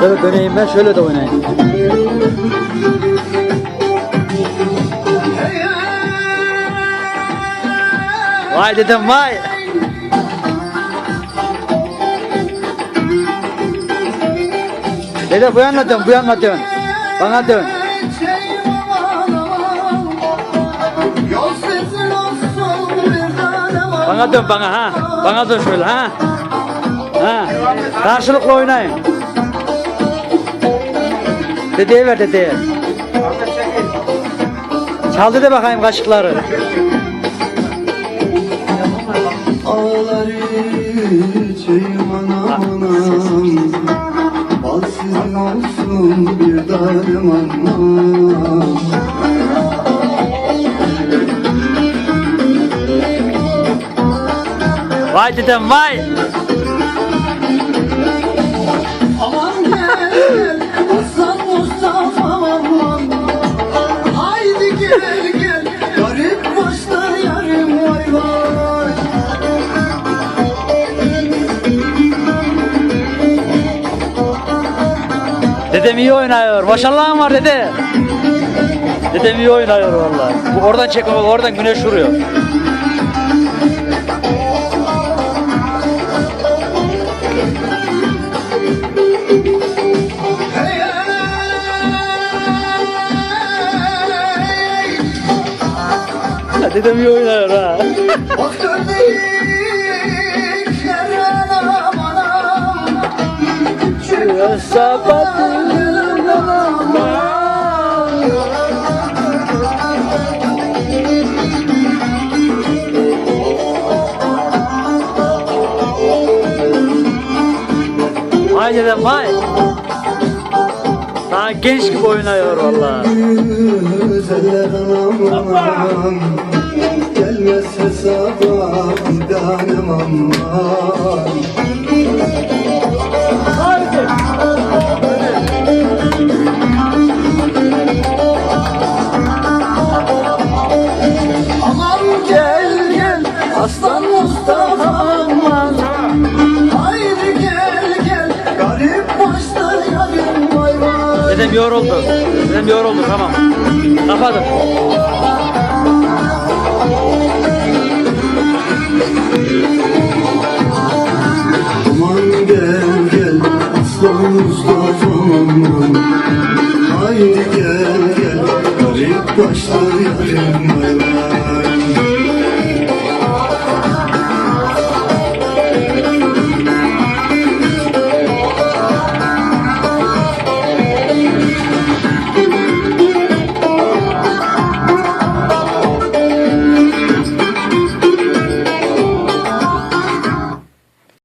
Şöyle döneyim ben şöyle de oynayayım. Vay dedem vay. Dede bu yana dön bu yana dön. Bana dön. Bana dön bana ha. Bana dön şöyle ha. Ha. Karşılıklı oynayın. Dedeye ver dedeye. Çal dede bakayım kaşıkları. Ağlar içeyim anam Bal sizin olsun bir tanem anam Vay dedem vay. Aman Dedem iyi oynuyor. Maşallahın var dede. Dedem iyi oynuyor vallahi. Bu oradan çek bak oradan güneş vuruyor. Ha, Dedem iyi oynuyor ha. Ya sapatın Vay. Daha genç gibi oynuyor anam Gelmez hesaba gel aslan Mustafa'm Haydi gel gel garip başlar yarım vay vay Dedem yoruldu. Dedem yoruldu tamam. Kapadım. Aman gel gel aslan Mustafa'm Haydi